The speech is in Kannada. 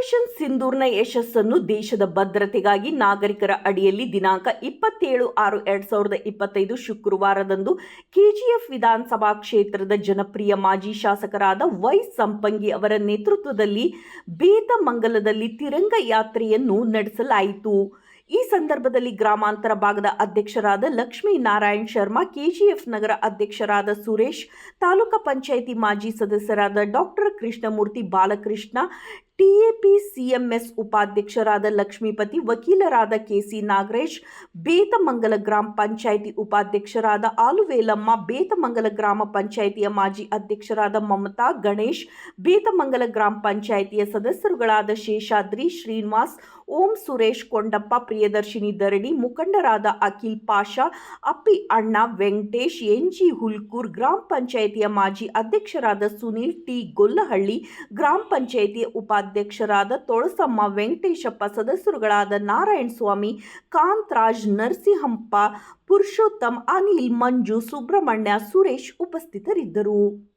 ಆಪರೇಷನ್ ಸಿಂಧೂರ್ನ ಯಶಸ್ಸನ್ನು ದೇಶದ ಭದ್ರತೆಗಾಗಿ ನಾಗರಿಕರ ಅಡಿಯಲ್ಲಿ ದಿನಾಂಕ ಇಪ್ಪತ್ತೇಳು ಆರು ಎರಡ್ ಸಾವಿರದ ಇಪ್ಪತ್ತೈದು ಶುಕ್ರವಾರದಂದು ಕೆಜಿಎಫ್ ವಿಧಾನಸಭಾ ಕ್ಷೇತ್ರದ ಜನಪ್ರಿಯ ಮಾಜಿ ಶಾಸಕರಾದ ವೈ ಸಂಪಂಗಿ ಅವರ ನೇತೃತ್ವದಲ್ಲಿ ಬೇತಮಂಗಲದಲ್ಲಿ ತಿರಂಗ ಯಾತ್ರೆಯನ್ನು ನಡೆಸಲಾಯಿತು. ಈ ಸಂದರ್ಭದಲ್ಲಿ ಗ್ರಾಮಾಂತರ ಭಾಗದ ಅಧ್ಯಕ್ಷರಾದ ಲಕ್ಷ್ಮೀ ನಾರಾಯಣ್ ಶರ್ಮಾ, ಕೆಜಿಎಫ್ ನಗರ ಅಧ್ಯಕ್ಷರಾದ ಸುರೇಶ್, ತಾಲೂಕಾ ಪಂಚಾಯಿತಿ ಮಾಜಿ ಸದಸ್ಯರಾದ doctor Krishnamurthy Balakrishna TAP CMS ಉಪಾಧ್ಯಕ್ಷರಾದ ಲಕ್ಷ್ಮೀಪತಿ, ವಕೀಲರಾದ ಕೆಸಿ ನಾಗರೇಶ್, ಬೇತಮಂಗಲ ಗ್ರಾಮ ಪಂಚಾಯಿತಿ ಉಪಾಧ್ಯಕ್ಷರಾದ ಆಲುವೇಲಮ್ಮ, ಬೇತಮಂಗಲ ಗ್ರಾಮ ಪಂಚಾಯಿತಿಯ ಮಾಜಿ ಅಧ್ಯಕ್ಷರಾದ ಮಮತಾ ಗಣೇಶ್, ಬೇತಮಂಗಲ ಗ್ರಾಮ ಪಂಚಾಯಿತಿಯ ಸದಸ್ಯರುಗಳಾದ ಶೇಷಾದ್ರಿ ಶ್ರೀನಿವಾಸ್, ಓಂ ಸುರೇಶ್ ಕೊಂಡಪ್ಪ, ಪ್ರಿಯದರ್ಶಿನಿ ದರಡಿ, ಮುಖಂಡರಾದ ಅಖಿಲ್ ಪಾಷಾ, ಅಪ್ಪಿ ಅಣ್ಣ ವೆಂಕಟೇಶ್, ಎನ್ಜಿ ಹುಲ್ಕೂರ್, ಗ್ರಾಮ ಪಂಚಾಯಿತಿಯ ಮಾಜಿ ಅಧ್ಯಕ್ಷರಾದ ಸುನೀಲ್ ಟಿ ಗೊಲ್ಲಹಳ್ಳಿ, ಗ್ರಾಮ ಪಂಚಾಯಿತಿಯ ಉಪಾಧ್ಯಕ್ಷರಾದ ತೊಳಸಮ್ಮ ವೆಂಕಟೇಶಪ್ಪ ಸದಸ್ಯರುಗಳಾದ ನಾರಾಯಣ ಸ್ವಾಮಿ ಕಾಂತರಾಜ್ ನರಸಿಂಹಪ್ಪ ಪುರುಷೋತ್ತಮ್ ಅನಿಲ್ ಮಂಜು ಸುಬ್ರಹ್ಮಣ್ಯ ಸುರೇಶ್ ಉಪಸ್ಥಿತರಿದ್ದರು.